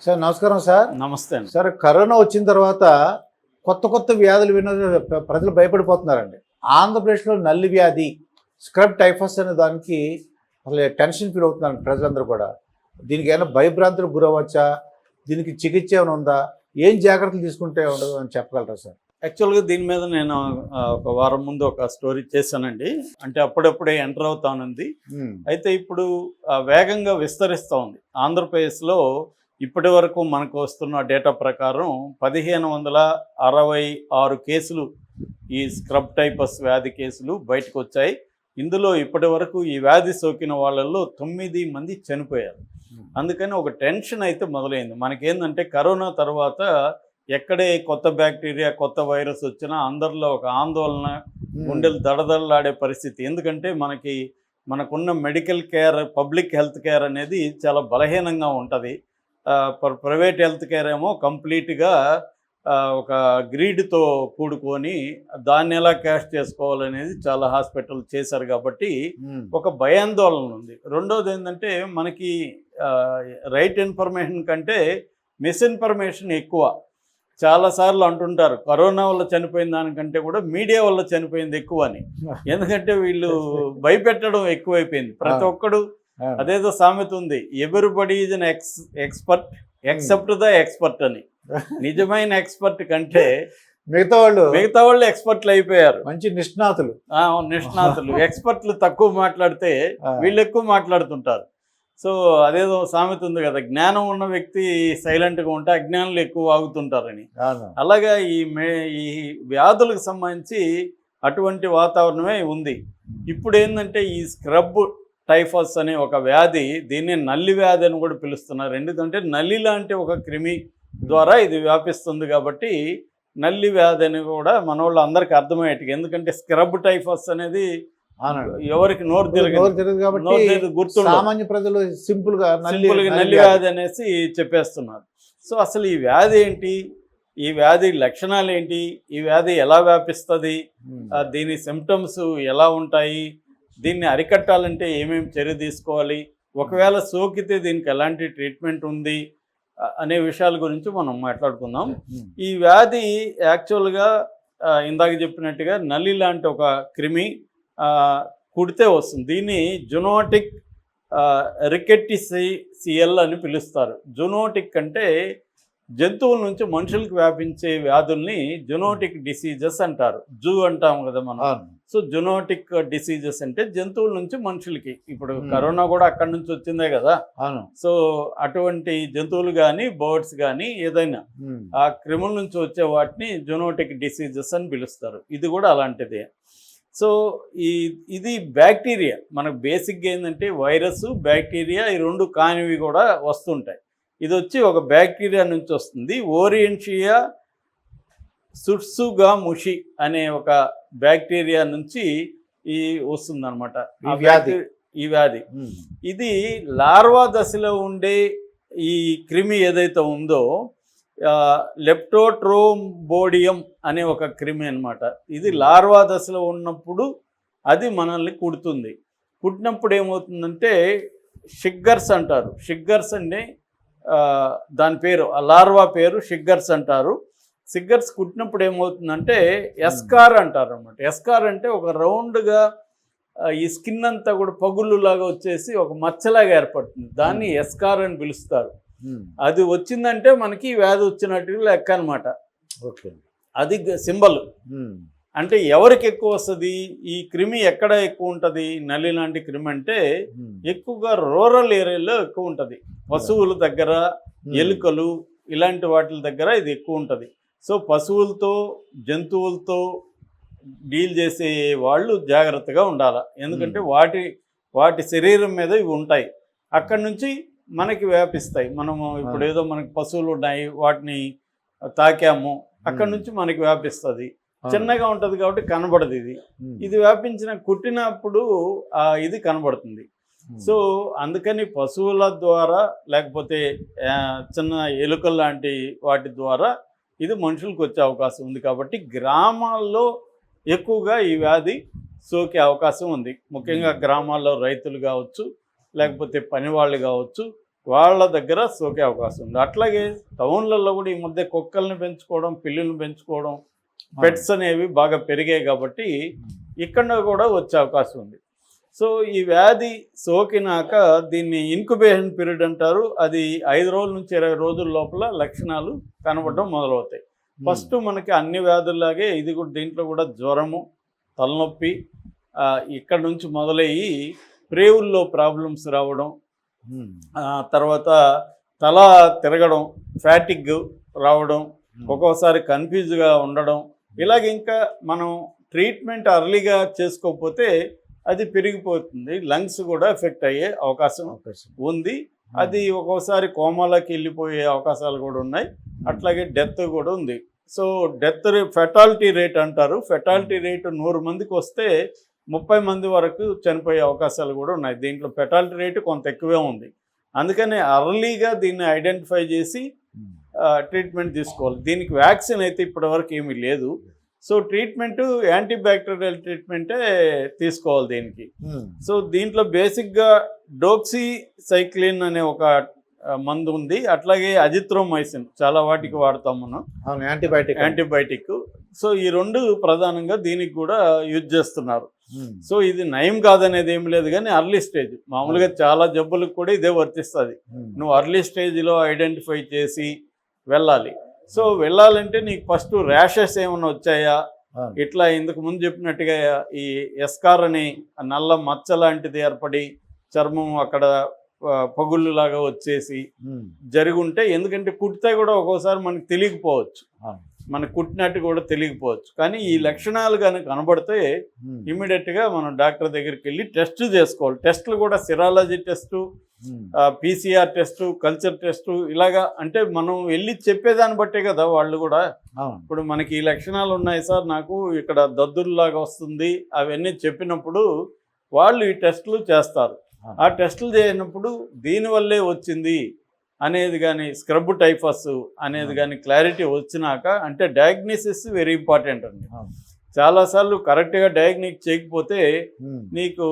Sir నమస్కారం sir. నమస్తే అండి. సార్ కరోనా వచ్చిన తర్వాత కొత్త కొత్త వ్యాధులు విన ప్ర- ప్రజలు భయపడిపోతున్నారండి. ఆంధ్రప్రదేశ్లో నల్లి వ్యాధి స్క్రబ్ టైఫస్ అనే దానికి అసలు టెన్షన్ ఫీల్ అవుతున్నారు ప్రజలందరూ కూడా. దీనికి ఏమైనా భయభ్రాంతులకు గురవచ్చా దీనికి చికిత్స ఏమైనా ఉందా? ఏం జాగ్రత్తలు తీసుకుంటే ఉండదు అని చెప్పగలరా సార్? యాక్చువల్గా దీని మీద నేను ఒక వారం ముందు ఒక స్టోరీ చేశానండి. అంటే అప్పుడప్పుడే ఎంటర్ అవుతానుంది. అయితే ఇప్పుడు వేగంగా విస్తరిస్తూ ఉంది. ఆంధ్రప్రదేశ్లో ఇప్పటి వరకు మనకు వస్తున్న డేటా ప్రకారం పదిహేను వందల అరవై ఆరు కేసులు ఈ స్క్రబ్ టైపస్ వ్యాధి కేసులు బయటకు వచ్చాయి. ఇందులో ఇప్పటి వరకు ఈ వ్యాధి సోకిన వాళ్ళల్లో తొమ్మిది మంది చనిపోయారు. అందుకని ఒక టెన్షన్ అయితే మొదలైంది. మనకేందంటే కరోనా తర్వాత ఎక్కడే కొత్త బ్యాక్టీరియా కొత్త వైరస్ వచ్చినా అందరిలో ఒక ఆందోళన గుండెలు దడదడలాడే పరిస్థితి. ఎందుకంటే మనకి మనకున్న medical care public health care అనేది చాలా బలహీనంగా ఉంటుంది. ప్రైవేట్ హెల్త్ కేర్ ఏమో కంప్లీట్గా ఒక గ్రీడ్తో కూడుకొని దాన్ని ఎలా క్యాష్ చేసుకోవాలనేది చాలా హాస్పిటల్ చేశారు కాబట్టి ఒక భయాందోళన ఉంది రెండోది ఏంటంటే మనకి రైట్ ఇన్ఫర్మేషన్ కంటే మిస్ఇన్ఫర్మేషన్ ఎక్కువ చాలాసార్లు అంటుంటారు కరోనా వల్ల చనిపోయిన దానికంటే కూడా మీడియా వల్ల చనిపోయింది ఎక్కువ అని ఎందుకంటే వీళ్ళు భయపెట్టడం ఎక్కువైపోయింది ప్రతి. ఒక్కడు. అదేదో సామెత ఉంది. Everybody is an ex expert except the expert అని. నిజమైన ఎక్స్పర్ట్ కంటే మిగతా వాళ్ళు మిగతా వాళ్ళు ఎక్స్పర్ట్లు అయిపోయారు. మంచి నిష్ణాతులు. నిష్ణాతులు. ఎక్స్పర్ట్లు తక్కువ మాట్లాడితే వీళ్ళు ఎక్కువ మాట్లాడుతుంటారు. సో అదేదో సామెత ఉంది కదా జ్ఞానం ఉన్న వ్యక్తి సైలెంట్గా ఉంటే అజ్ఞానులు ఎక్కువ వాగుతుంటారని అవును. అలాగా ఈ మే ఈ వ్యాధులకు సంబంధించి అటువంటి వాతావరణమే ఉంది. ఇప్పుడు ఏంటంటే ఈ స్క్రబ్ టైఫస్ అనే ఒక వ్యాధి దీన్ని నల్లి వ్యాధి అని కూడా పిలుస్తున్నారు. ఎందుకంటే నల్లి లాంటి ఒక క్రిమి ద్వారా ఇది వ్యాపిస్తుంది కాబట్టి నల్లి వ్యాధి అని కూడా మన వాళ్ళు అందరికీ అర్థమయ్యేట్టుగా ఎందుకంటే స్క్రబ్ టైఫస్ అనేది ఎవరికి నోరు తిరగదు. కాబట్టి గుర్తుండదు. సామాన్య ప్రజలు సింపుల్గా నల్లి సింపుల్గా నల్లి వ్యాధి. అనేసి చెప్పేస్తున్నారు. సో అసలు ఈ వ్యాధి ఏంటి? ఈ వ్యాధి లక్షణాలు ఏంటి? ఈ వ్యాధి ఎలా వ్యాపిస్తుంది? దీని సిమ్టమ్స్ ఎలా ఉంటాయి? దీన్ని అరికట్టాలంటే ఏమేమి చర్య తీసుకోవాలి? ఒకవేళ సోకితే దీనికి ఎలాంటి ట్రీట్మెంట్ ఉంది? అనే విషయాల గురించి మనం మాట్లాడుకుందాం. ఈ వ్యాధి యాక్చువల్గా ఇందాక చెప్పినట్టుగా నల్లి లాంటి ఒక క్రిమి కుడితే వస్తుంది. దీన్ని జునోటిక్ రికెట్టిసి సిఎల్ అని పిలుస్తారు. జునోటిక్ అంటే జంతువుల నుంచి మనుషులకు వ్యాపించే వ్యాధుల్ని జునోటిక్ డిసీజెస్ అంటారు. జూ అంటాం కదా మనం. సో జునోటిక్ డిసీజెస్ అంటే జంతువుల నుంచి మనుషులకి. ఇప్పుడు. కరోనా కూడా అక్కడి నుంచి వచ్చిందే కదా. అవును. సో అటువంటి జంతువులు కానీ బర్డ్స్ కానీ ఏదైనా ఆ క్రిముల నుంచి వచ్చే వాటిని జునోటిక్ డిసీజెస్ అని పిలుస్తారు. ఇది కూడా అలాంటిదే. సో ఈ ఇది బ్యాక్టీరియా. మనకు బేసిక్గా ఏంటంటే వైరస్ బ్యాక్టీరియా ఈ రెండు కానివి కూడా వస్తుంటాయి. ఇది వచ్చి ఒక బ్యాక్టీరియా నుంచి వస్తుంది. ఓరియంషియా సుట్సుగా ముషి అనే ఒక బ్యాక్టీరియా నుంచి ఈ వస్తుంది అనమాట ఈ వ్యాధి. ఈ వ్యాధి. ఇది లార్వా దశలో ఉండే ఈ క్రిమి ఏదైతే ఉందో లెప్టోట్రోంబోడియం అనే ఒక క్రిమి అన్నమాట. ఇది లార్వా దశలో ఉన్నప్పుడు అది మనల్ని కుడుతుంది. కుట్టినప్పుడు ఏమవుతుందంటే షిగ్గర్స్ అంటారు. షిగ్గర్స్ అంటే దాని పేరు ఆ లార్వా పేరు షిగ్గర్స్ అంటారు. సిగ్గర్స్ కుట్టినప్పుడు ఏమవుతుందంటే ఎస్కార్ అంటారు అనమాట ఎస్కార్ అంటే ఒక రౌండ్గా ఈ స్కిన్ అంతా కూడా పగుళ్ళులాగా వచ్చేసి ఒక మచ్చలాగా ఏర్పడుతుంది. దాన్ని ఎస్కార్ అని పిలుస్తారు. ఉమ్, అది వచ్చిందంటే మనకి వ్యాధి వచ్చినట్టుగా లెక్క అనమాట ఓకే. అది సింబల్. అంటే ఎవరికి ఎక్కువ వస్తుంది? ఈ క్రిమి ఎక్కడ ఎక్కువ ఉంటుంది? నల్లి లాంటి క్రిమి అంటే ఎక్కువగా రూరల్ ఏరియాలో ఎక్కువ ఉంటుంది. పశువుల దగ్గర ఎలుకలు ఇలాంటి వాటి దగ్గర ఇది ఎక్కువ ఉంటుంది. సో పశువులతో జంతువులతో డీల్ చేసే వాళ్ళు జాగ్రత్తగా ఉండాలి? ఎందుకంటే వాటి వాటి శరీరం మీద ఇవి ఉంటాయి. అక్కడి నుంచి మనకి వ్యాపిస్తాయి. మనము ఇప్పుడు ఏదో మనకి పశువులు ఉన్నాయి వాటిని తాకాము అక్కడి నుంచి మనకి వ్యాపిస్తుంది. చిన్నగా ఉంటుంది కాబట్టి కనబడదు ఇది. ఇది వ్యాపించిన కుట్టినప్పుడు ఇది కనబడుతుంది. సో అందుకని పశువుల ద్వారా లేకపోతే చిన్న ఎలుకలు లాంటి వాటి ద్వారా ఇది మనుషులకు వచ్చే అవకాశం ఉంది కాబట్టి గ్రామాల్లో ఎక్కువగా ఈ వ్యాధి సోకే అవకాశం ఉంది. ముఖ్యంగా గ్రామాల్లో రైతులు కావచ్చు లేకపోతే పనివాళ్ళు కావచ్చు వాళ్ళ దగ్గర సోకే అవకాశం ఉంది. అట్లాగే టౌన్లలో కూడా ఈ మధ్య కుక్కల్ని పెంచుకోవడం పిల్లుల్ని పెంచుకోవడం పెట్స్ అనేవి బాగా పెరిగాయి కాబట్టి ఇక్కడ కూడా వచ్చే అవకాశం ఉంది. సో ఈ వ్యాధి సోకినాక దీన్ని ఇన్క్యుబేషన్ పీరియడ్ అంటారు. అది ఐదు రోజుల నుంచి ఇరవై రోజుల లోపల లక్షణాలు కనబడడం మొదలవుతాయి. ఫస్ట్ మనకి అన్ని వ్యాధుల్లాగే ఇది కూడా దీంట్లో కూడా జ్వరము తలనొప్పి ఇక్కడ నుంచి మొదలయ్యి ప్రేవుల్లో ప్రాబ్లమ్స్ రావడం తర్వాత తల తిరగడం ఫ్యాటిగ్ రావడం ఒక్కోసారి కన్ఫ్యూజ్గా ఉండడం. ఇలాగ ఇంకా మనం ట్రీట్మెంట్ అర్లీగా చేసుకోకపోతే అది పెరిగిపోతుంది లంగ్స్ కూడా ఎఫెక్ట్ అయ్యే అవకాశం. ఉంది. అది ఒక్కోసారి కోమాలోకి వెళ్ళిపోయే అవకాశాలు కూడా ఉన్నాయి. అట్లాగే డెత్ కూడా ఉంది. సో డెత్ ఫెటాలిటీ రేట్ అంటారు. ఫెటాలిటీ రేట్ నూరు మందికి వస్తే ముప్పై మంది వరకు చనిపోయే అవకాశాలు కూడా ఉన్నాయి. దీంట్లో ఫెటాలిటీ రేటు కొంత ఎక్కువే ఉంది. అందుకని అర్లీగా దీన్ని ఐడెంటిఫై చేసి. ట్రీట్మెంట్ తీసుకోవాలి. దీనికి వ్యాక్సిన్ అయితే ఇప్పటివరకు ఏమీ లేదు. సో ట్రీట్మెంట్ యాంటీబ్యాక్టీరియల్ ట్రీట్మెంటే తీసుకోవాలి దీనికి. ఉమ్. సో దీంట్లో బేసిక్గా డోక్సీ సైక్లిన్ అనే ఒక మందు ఉంది. అట్లాగే అజిత్రోమైసిన్ చాలా వాటికి వాడతాం మనం. యాంటీబయాటిక్. యాంటీబయాటిక్. సో ఈ రెండు ప్రధానంగా దీనికి కూడా యూజ్ చేస్తున్నారు. ఉమ్. సో ఇది నయం కాదనేది ఏం లేదు కానీ అర్లీ స్టేజ్ మామూలుగా చాలా జబ్బులకు కూడా ఇదే వర్తిస్తుంది. నువ్వు అర్లీ స్టేజ్లో ఐడెంటిఫై చేసి వెళ్ళాలి. సో వెళ్ళాలంటే నీకు ఫస్ట్ ర్యాషెస్ ఏమైనా వచ్చాయా. ఇట్లా ఇంతకు ముందు చెప్పినట్టుగా ఈ ఎస్కార్ అని నల్ల మచ్చ లాంటిది ఏర్పడి చర్మం అక్కడ ఆ, పగుళ్ళులాగా వచ్చేసి. జరిగి ఉంటే ఎందుకంటే కుట్టితే కూడా ఒక్కోసారి మనకు తెలియకపోవచ్చు. మనకు కుట్టినట్టు కూడా తెలియకపోవచ్చు. కానీ ఈ లక్షణాలు కనుక కనబడితే ఉమ్. ఇమీడియట్గా మనం డాక్టర్ దగ్గరికి వెళ్ళి టెస్ట్ చేసుకోవాలి. టెస్టులు కూడా serology test um. PCR test culture test ఇలాగా అంటే మనం వెళ్ళి చెప్పేదాన్ని బట్టే కదా వాళ్ళు కూడా. ఇప్పుడు మనకి ఈ లక్షణాలు ఉన్నాయి సార్ నాకు ఇక్కడ దద్దుల్లాగా వస్తుంది. అవన్నీ చెప్పినప్పుడు వాళ్ళు ఈ టెస్టులు చేస్తారు. ఆ. టెస్టులు చేసినప్పుడు దీనివల్లే వచ్చింది అనేది కానీ స్క్రబ్ టైఫస్ అనేది కానీ క్లారిటీ వచ్చినాక అంటే డయాగ్నోసిస్ వెరీ ఇంపార్టెంట్ అండి. చాలాసార్లు కరెక్ట్గా డయాగ్నిక్ చేయకపోతే. నీకు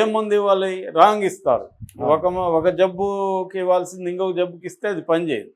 ఏముంది వాళ్ళు రాంగ్ ఇస్తారు. ఒక ఒక జబ్బుకి ఇవ్వాల్సింది ఇంకొక జబ్బుకి ఇస్తే అది పనిచేయదు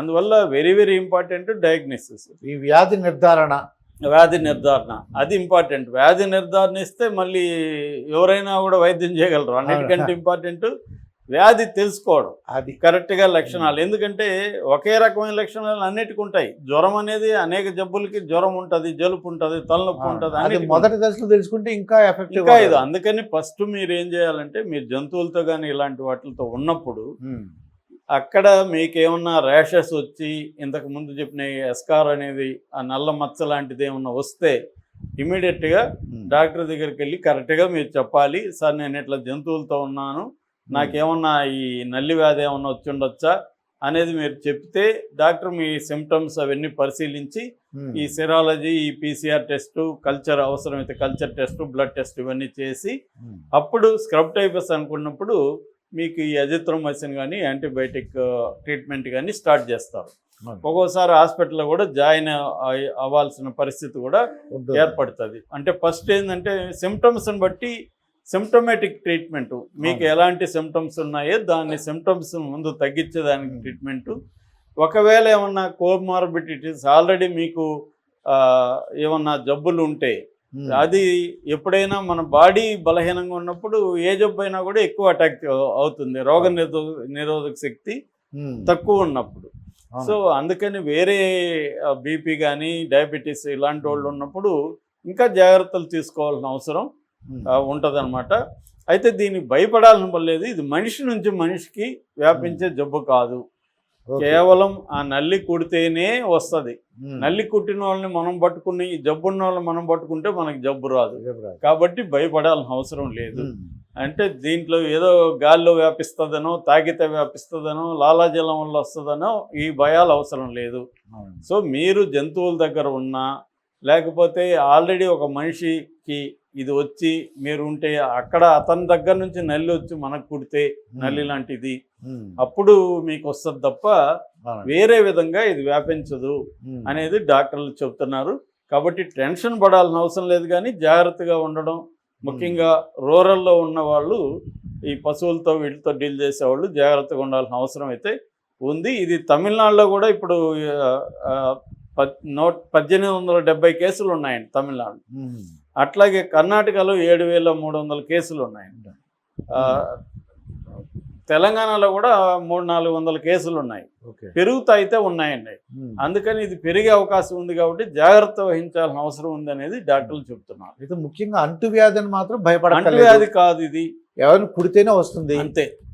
అందువల్ల వెరీ వెరీ ఇంపార్టెంట్ డయాగ్నోసిస్ ఈ వ్యాధి నిర్ధారణ. వ్యాధి నిర్ధారణ. అది ఇంపార్టెంట్ వ్యాధి నిర్ధారణ ఇస్తే మళ్ళీ ఎవరైనా కూడా వైద్యం చేయగలరు. అన్నిటికంటే ఇంపార్టెంట్ వ్యాధి తెలుసుకోవడం. అది. కరెక్ట్గా లక్షణాలు. ఎందుకంటే ఒకే రకమైన లక్షణాలు అన్నిటికీ ఉంటాయి. జ్వరం అనేది అనేక జబ్బులకి జ్వరం ఉంటుంది జలుపు ఉంటుంది తలనొప్పి ఉంటుంది అది అన్నిటికీ మొదటి దశలో తెలుసుకుంటే ఇంకా ఎఫెక్టివ్ ఇంకా ఇది అందుకని ఫస్ట్ మీరు ఏం చేయాలంటే మీరు జంతువులతో కానీ ఇలాంటి వాటితో ఉన్నప్పుడు అక్కడ మీకేమన్నా ర్యాషెస్ వచ్చి ఇంతకు ముందు చెప్పిన ఎస్కార్ అనేది ఆ నల్ల మచ్చ లాంటిది ఏమన్నా వస్తే ఇమీడియట్గా డాక్టర్ దగ్గరికి వెళ్ళి కరెక్ట్గా మీరు చెప్పాలి సార్ నేను ఇట్లా జంతువులతో ఉన్నాను నాకేమన్నా ఈ నల్లి వ్యాధి ఏమన్నా వచ్చి ఉండొచ్చా అనేది మీరు చెప్తే డాక్టర్ మీ సిమ్టమ్స్ అవన్నీ పరిశీలించి ఈ సెరాలజీ ఈ పీసీఆర్ టెస్టు కల్చర్ అవసరమైతే కల్చర్ టెస్టు బ్లడ్ టెస్ట్ ఇవన్నీ చేసి అప్పుడు స్క్రబ్ టైపస్ అనుకున్నప్పుడు మీకు ఈ అజిత్రోమైసిన్ కానీ యాంటీబయాటిక్ ట్రీట్మెంట్ కానీ స్టార్ట్ చేస్తారు. ఒక్కోసారి హాస్పిటల్లో కూడా జాయిన్ అవ్వాల్సిన పరిస్థితి కూడా ఏర్పడుతుంది. అంటే ఫస్ట్ ఏంటంటే సిమ్టమ్స్ని బట్టి సిమ్టమేటిక్ ట్రీట్మెంట్ మీకు. ఎలాంటి సిమ్టమ్స్ ఉన్నాయో దాన్ని సిమ్టమ్స్ ముందు తగ్గించేదానికి. ట్రీట్మెంట్ ఒకవేళ ఏమన్నా కోమార్బిడిటీస్ ఆల్రెడీ మీకు ఏమన్నా జబ్బులు ఉంటే అది ఎప్పుడైనా మన బాడీ బలహీనంగా ఉన్నప్పుడు ఏ జబ్బు అయినా కూడా ఎక్కువ అటాక్ అవుతుంది. రోగ నిరోధ నిరోధక శక్తి తక్కువ ఉన్నప్పుడు. సో అందుకని వేరే బీపీ కానీ డయాబెటీస్ ఇలాంటి వాళ్ళు ఉన్నప్పుడు ఇంకా జాగ్రత్తలు తీసుకోవాల్సిన అవసరం. ఉంటుంది అనమాట అయితే దీనికి భయపడాలని లేదు. ఇది మనిషి నుంచి మనిషికి వ్యాపించే జబ్బు కాదు. కేవలం ఆ నల్లి కుడితేనే వస్తుంది. నల్లి కుట్టిన వాళ్ళని మనం పట్టుకుని ఈ జబ్బు ఉన్న వాళ్ళని మనం పట్టుకుంటే మనకి జబ్బు రాదు. కాబట్టి భయపడాల్సిన అవసరం లేదు. అంటే దీంట్లో ఏదో గాల్లో వ్యాపిస్తుందనో తాగితే వ్యాపిస్తుందనో లాలాజలం వల్ల వస్తుందనో ఈ భయాలు అవసరం లేదు. సో మీరు జంతువుల దగ్గర ఉన్నా లేకపోతే ఆల్రెడీ ఒక మనిషికి ఇది వచ్చి మీరు ఉంటే అక్కడ అతని దగ్గర నుంచి నల్లి వచ్చి మనకు కుడితే నల్లి లాంటిది. అప్పుడు మీకు వస్తుంది తప్ప వేరే విధంగా ఇది వ్యాపించదు అనేది డాక్టర్లు చెప్తున్నారు కాబట్టి టెన్షన్ పడాల్సిన అవసరం లేదు కానీ జాగ్రత్తగా ఉండడం ముఖ్యంగా రూరల్లో ఉన్న వాళ్ళు ఈ పశువులతో వీటితో డీల్ చేసేవాళ్ళు జాగ్రత్తగా ఉండాల్సిన అవసరం అయితే ఉంది. ఇది తమిళనాడులో కూడా ఇప్పుడు నూట పద్దెనిమిది వందల డెబ్బై కేసులు ఉన్నాయండి తమిళనాడు. అట్లాగే కర్ణాటకలో ఏడు వేల మూడు వందల కేసులు ఉన్నాయండి ఆ, తెలంగాణలో కూడా మూడు నాలుగు వందల కేసులు ఉన్నాయి. పెరుగుతా అయితే ఉన్నాయండి. అందుకని ఇది పెరిగే అవకాశం ఉంది కాబట్టి జాగ్రత్త వహించాల్సిన అవసరం ఉంది అనేది డాక్టర్లు చెప్తున్నారు. అయితే ముఖ్యంగా అంటువ్యాధిని మాత్రం భయపడక్కర్లేదు. అంటువ్యాధి కాదు ఇది. ఎవరిని కుడితేనే వస్తుంది. అంతే.